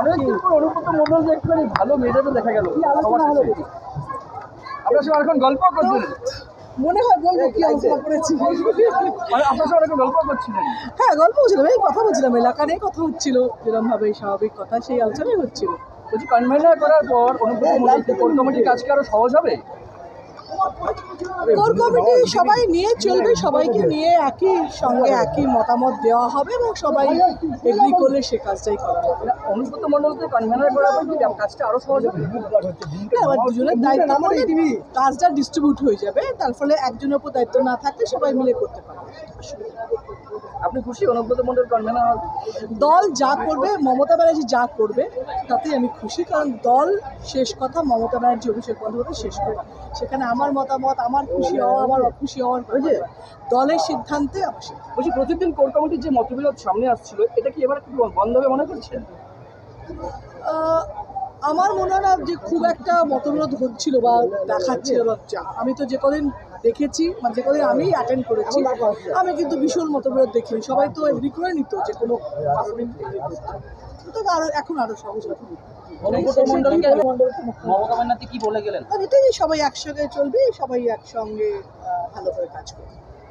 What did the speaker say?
অনেকদিন পর অনুব্রত মন্ডল যে একটুখানি ভালো মেজাজে দেখা গেল। আপনার সঙ্গে এখন গল্প করছিলেন মনে হয় বলব কি আলোচনা করেছি। মানে আপনার সঙ্গে এখন গল্প করছিলেন। হ্যাঁ গল্প হচ্ছিলাম এই কথা বলছিলাম এলাকা নিয়ে কথা হচ্ছিল যেরকম ভাবে স্বাভাবিক কথা সেই আলোচনাই হচ্ছিল। বলছি কনভেনার করার পর অনুব্রত মন্ডল কোর কমিটির কাজ কি আরও সহজ হবে? কোর কমিটি সবাই নিয়ে চলবে সবাইকে নিয়ে একই সঙ্গে একই মতামত দেওয়া হবে এবং সবাই এগ্রি করলে সে কাজটাই করা হবে। অনুব্রত মন্ডলকে কনভেনার করার পর কি? কাজটা আরও সহজ হবে। এবার দুজনের দায়িত্ব পড়লে কাজটা ডিস্ট্রিবিউট হয়ে যাবে তার ফলে একজনের উপর দায়িত্ব না থাকলে সবাই মিলে করতে পারবে। আপনি খুশি? অনুব্রত মন্ডল কনভেনার দল যা করবে মমতা ব্যানার্জি যা করবে তাতে আমি খুশি কারণ দল শেষ কথা মমতা ব্যানার্জি অভিষেক বন্দ্যোপাধ্যায় শেষ কথা। সেখানে আমার মতামত আমার খুশি হওয়া আমার অখুশি হওয়ার নয়। দলের সিদ্ধান্তে আমার বলছি প্রতিদিন কোর কমিটির যে মতবিরোধ সামনে আসছিল এটা কি এবার একটু বন্ধ হবে মনে করছেন? আমার মনে হয় না যে খুব একটা মতবিরোধ হচ্ছিল বা দেখাচ্ছিল আমি তো যে কদিন দেখেছি মানে যে কদিন আমি অ্যাটেন্ড করেছি আমি কিন্তু ভীষণ মতবিরোধ দেখিনি। সবাই তো এগ্রি করে নিত যে কোনো আরও এখন আরও সহজ হবে অনুব্রত মন্ডলকে মমতা ব্যানার্জি কি বলে গেলেন? আর এটাই সবাই একসঙ্গে চলবে সবাই একসঙ্গে ভালো করে কাজ করবে।